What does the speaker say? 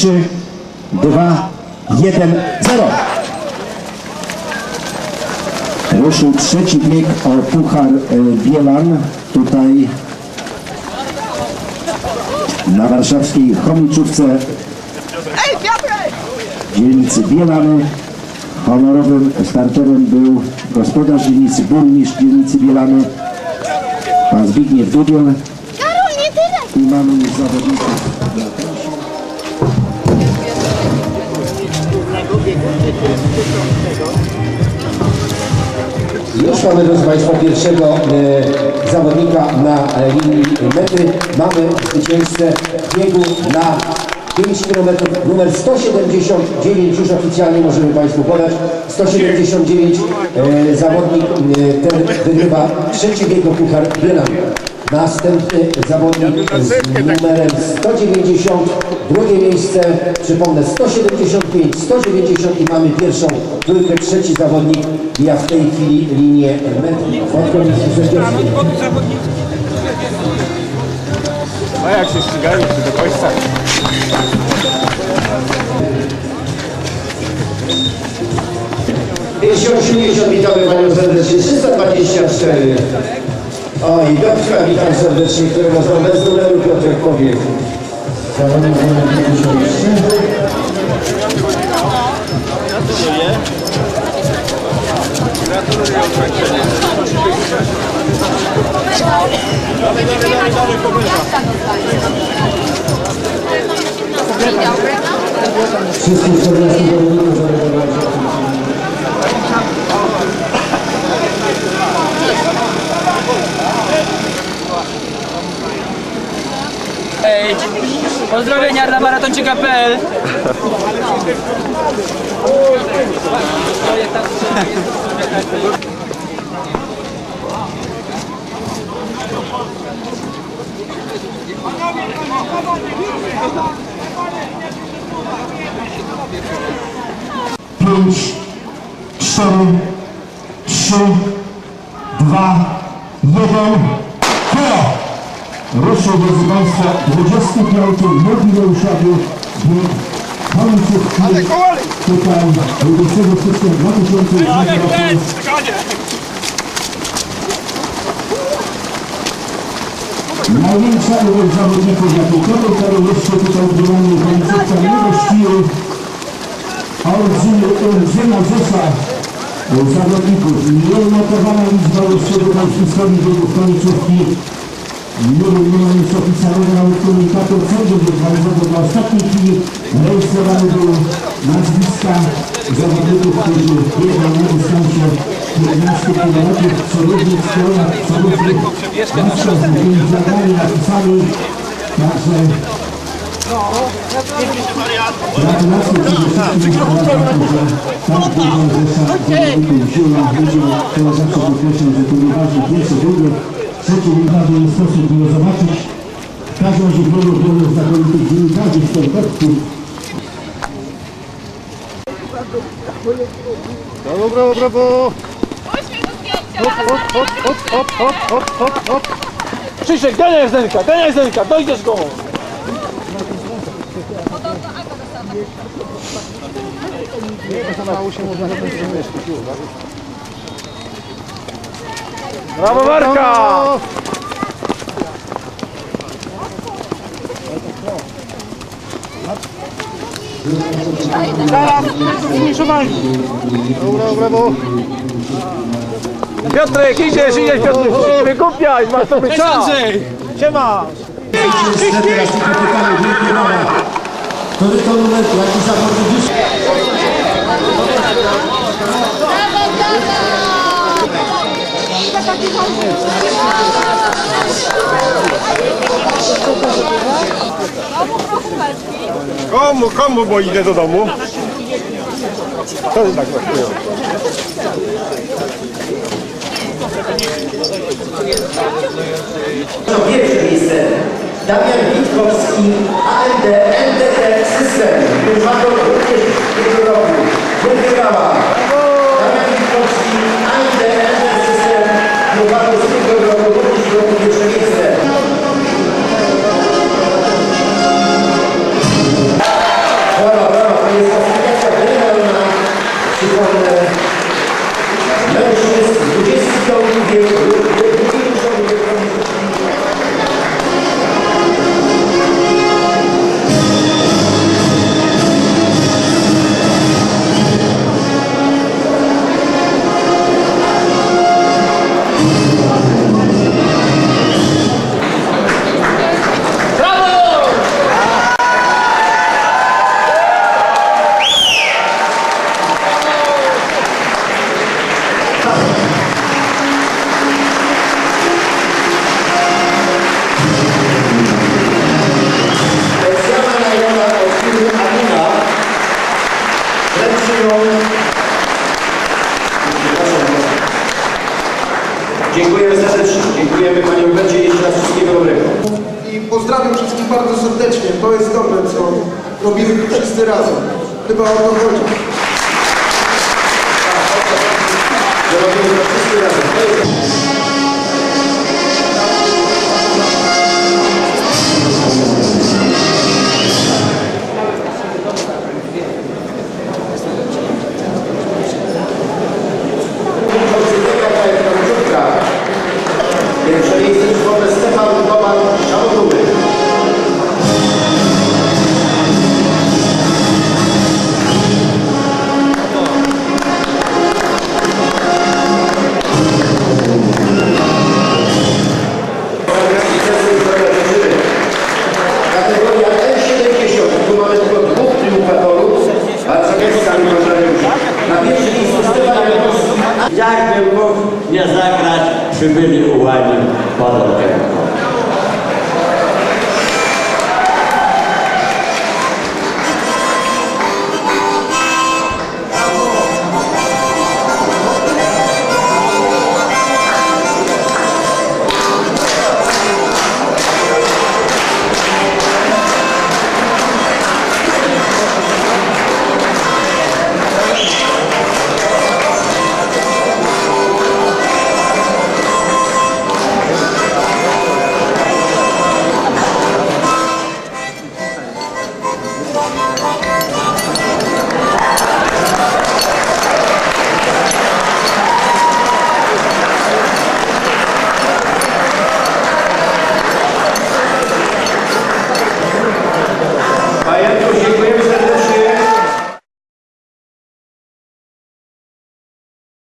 3, 2, 1, 0. Ruszył trzeci bieg o Puchar e, Bielan. Tutaj na warszawskiej chomiczówce dzielnicy Bielany. Honorowym starterem był gospodarz dzielnicy, burmistrz dzielnicy Bielany, pan Zbigniew Dubiel. Karol, nie tyle! I mamy już zawodników na trasie. Już mamy, proszę Państwa, pierwszego e, zawodnika na e, linii mety. Mamy zwycięzcę biegu na 5 km numer 179 już oficjalnie możemy Państwu podać. 179 e, zawodnik e, ten wygrywa trzeci bieg o Puchar. Następny zawodnik z numerem 190, drugie miejsce, przypomnę 175, 190 i mamy pierwszą trójkę, trzeci zawodnik ja w tej chwili linię mety od komisji sędziowskiej. A jak się ścigają czy do końca? Jeśli 80 witamy Panią serdecznie, 324. O i Piotrka witam serdecznie, którego znam bez numeru Piotrek powie. Zawodnik numer 53. Wszystkich 14 zawodników zarejestrowaliśmy. odpowiedź. Pozdrowienia dla maratonczyka.pl Plus 4 Ruszył, drodzy Państwo, 25. jubileuszowy bieg końcówki tutaj 20 stycznia 2008 roku. Największa ilość zawodników, jaką komentarze jeszcze tutaj w Bilanie końcówka nie gościły. Olbrzymi, olbrzyma rzesza zawodników. Nieodnotowana liczba jeszcze tutaj w historii biegów końcówki. Ma nic oficjalnego nawet komunikatu, co będzie realizował dla ostatniej chwili. Rejestrowany był nazwiska zawodników, którzy biegną na dystansie 15 km, co różnych stronach, co różnych Gratulacje przede wszystkim Polakom, że tak duża rzesza zawodników wzięła udział. To że trzecie, nieważne jest sposób, było zobaczyć. W każdym razie wielu, wielu znakomitych dziennikarzy, sportowców, Brawo, brawo, brawo! Hop, hop, hop, hop, hop, hop, hop, hop! Krzysiek, ganiaj Zdenka, ganiaj Zdenka, dojdziesz go! Brawo Marka! Brawo, brawo! Piotrek, idziesz, idziesz Piotrek, wykupiaj, masz to być czas! Siema! Teraz tylko pytanie, wielkie brawa. To numer, jaki zawodnik już? Komu, komu, bo idę do domu? Tak? To pierwsze miejsce. Damian Witkowski, AMD, NDT System. Dziękujemy serdecznie, dziękujemy Panie Robercie i jeszcze raz wszystkiego dobrego. I pozdrawiam wszystkich bardzo serdecznie, to jest dobre, co robimy wszyscy razem. Chyba o to chodzi. She really a whining.